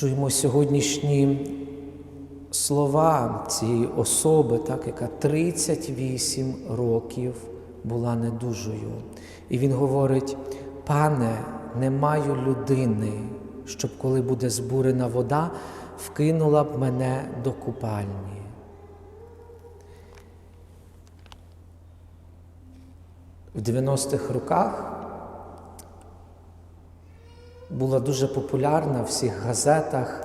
чуємо сьогоднішні слова цієї особи, так, яка 38 років була недужою. І він говорить: пане, не маю людини, щоб коли буде збурена вода, вкинула б мене до купальні. В 90-х роках була дуже популярна в всіх газетах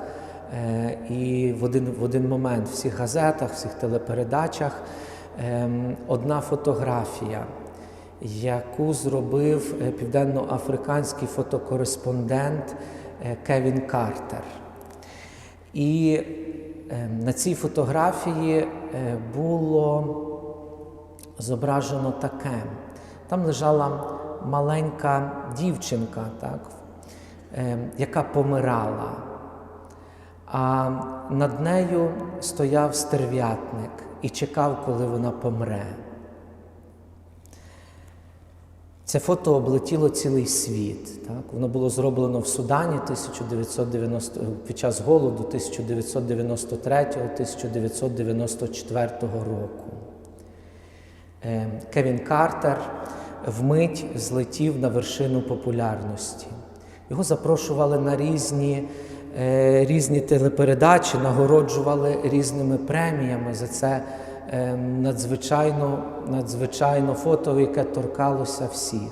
е, і в один, в один момент в всіх газетах, в всіх телепередачах ем, одна фотографія, яку зробив е, південноафриканський фотокореспондент е, Кевін Картер. І е, на цій фотографії було зображено таке. Там лежала маленька дівчинка, так, яка помирала, а над нею стояв стерв'ятник і чекав, коли вона помре. Це фото облетіло цілий світ. Так? Воно було зроблено в Судані 1990, під час голоду 1993-1994 року. Е, Кевін Картер вмить злетів на вершину популярності. Його запрошували на різні, е, різні телепередачі, нагороджували різними преміями за це е, надзвичайно, надзвичайно фото, яке торкалося всіх.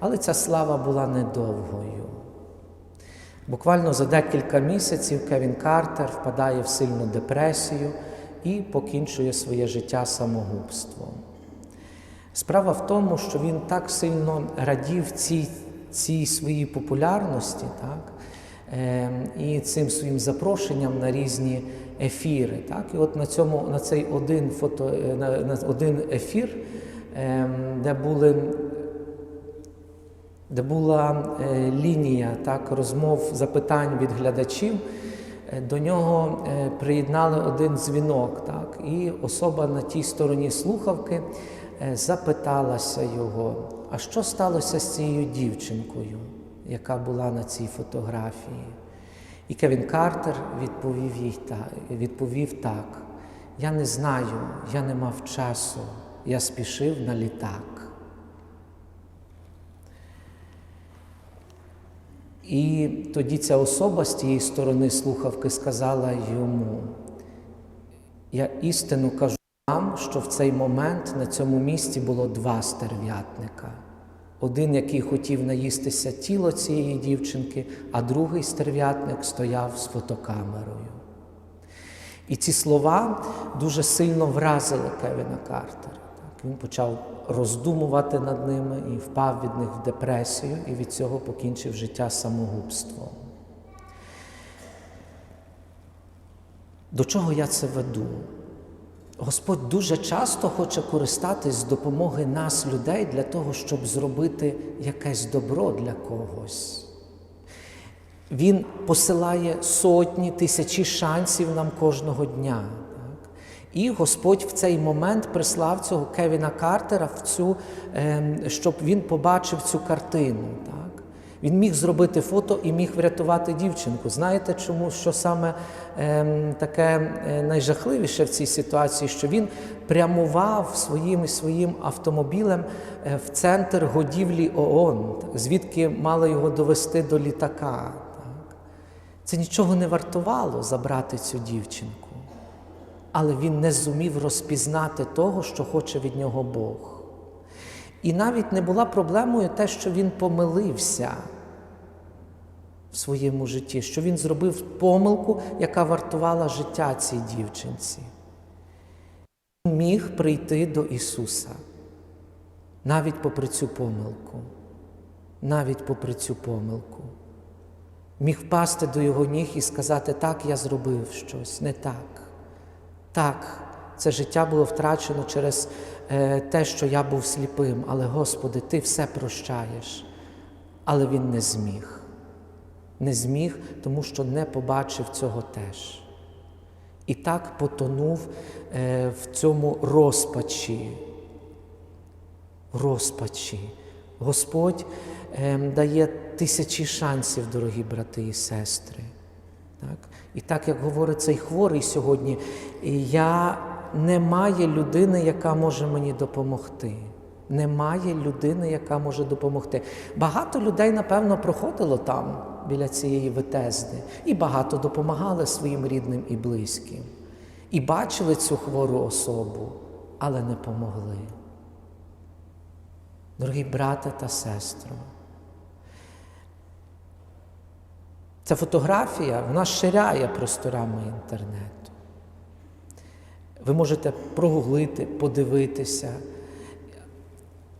Але ця слава була недовгою. Буквально за декілька місяців Кевін Картер впадає в сильну депресію і покінчує своє життя самогубством. Справа в тому, що він так сильно радів цій, цій своїй популярності, так? Е, і цим своїм запрошенням на різні ефіри. Так? І от на, цьому, на цей один, фото, е, на, на один ефір, е, де були. Де була е, лінія так, розмов, запитань від глядачів, е, до нього приєднали один дзвінок, так, і особа на тій стороні слухавки запиталася його, а що сталося з цією дівчинкою, яка була на цій фотографії? І Кевін Картер відповів їй так, відповів так: Я не знаю, я не мав часу, я спішив на літак. І тоді ця особа з тієї сторони слухавки сказала йому: Я істину кажу вам, що в цей момент на цьому місці було два стерв'ятника. Один, який хотів наїстися тіло цієї дівчинки, а другий стерв'ятник стояв з фотокамерою. І ці слова дуже сильно вразили Кевіна Картера. Він почав роздумувати над ними і впав від них в депресію, і від цього покінчив життя самогубством. До чого я це веду? Господь дуже часто хоче користатись з допомоги нас, людей, для того, щоб зробити якесь добро для когось. Він посилає сотні, тисячі шансів нам кожного дня. Так? І Господь в цей момент прислав цього Кевіна Картера, в цю, ем, щоб він побачив цю картину. Так? Він міг зробити фото і міг врятувати дівчинку. Знаєте, чому що саме ем, таке е, найжахливіше в цій ситуації, що він прямував своїм своїм автомобілем е, в центр годівлі ООН, звідки мали його довести до літака. Це нічого не вартувало забрати цю дівчинку, але він не зумів розпізнати того, що хоче від нього Бог. І навіть не була проблемою те, що він помилився в своєму житті, що він зробив помилку, яка вартувала життя цій дівчинці. Він міг прийти до Ісуса навіть попри цю помилку, навіть попри цю помилку. Міг впасти до його ніг і сказати, так, я зробив щось, не так. Так, це життя було втрачено через е, те, що я був сліпим, але Господи, Ти все прощаєш. Але він не зміг. Не зміг, тому що не побачив цього теж. І так потонув е, в цьому розпачі. Розпачі. Господь е, дає тисячі шансів, дорогі брати і сестри. Так? І так як говорить цей хворий сьогодні, я немає людини, яка може мені допомогти. Немає людини, яка може допомогти. Багато людей, напевно, проходило там біля цієї Витезди, і багато допомагали своїм рідним і близьким. І бачили цю хвору особу, але не помогли. Дорогі брате та сестро, ця фотографія вона ширяє просторами інтернету. Ви можете прогуглити, подивитися.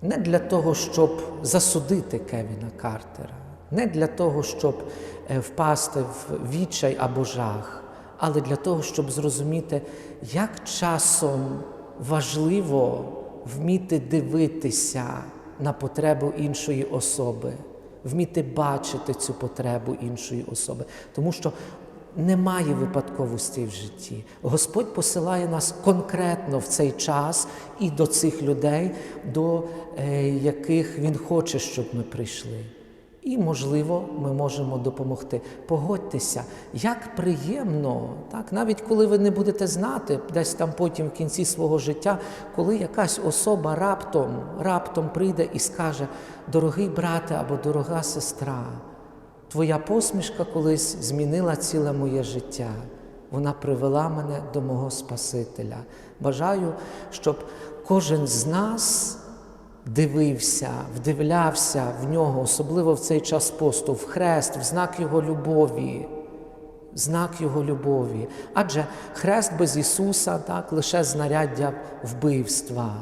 Не для того, щоб засудити Кевіна Картера, не для того, щоб е, впасти в відчай або жах, але для того, щоб зрозуміти, як часом важливо вміти дивитися на потребу іншої особи, вміти бачити цю потребу іншої особи. Тому що немає випадковостей в житті. Господь посилає нас конкретно в цей час і до цих людей, до е, яких Він хоче, щоб ми прийшли. І, можливо, ми можемо допомогти. Погодьтеся, як приємно, так, навіть коли ви не будете знати, десь там потім в кінці свого життя, коли якась особа раптом, раптом прийде і скаже: дорогий брате або дорога сестра, Твоя посмішка колись змінила ціле моє життя. Вона привела мене до мого Спасителя. Бажаю, щоб кожен з нас дивився, вдивлявся в нього, особливо в цей час посту, в хрест, в знак Його любові. Знак Його любові. Адже хрест без Ісуса так, лише знаряддя вбивства.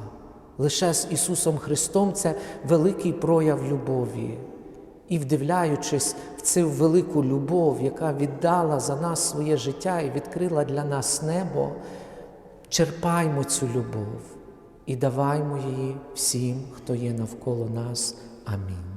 Лише з Ісусом Христом це великий прояв любові. І вдивляючись в цю велику любов, яка віддала за нас своє життя і відкрила для нас небо, черпаймо цю любов і даваймо її всім, хто є навколо нас. Амінь.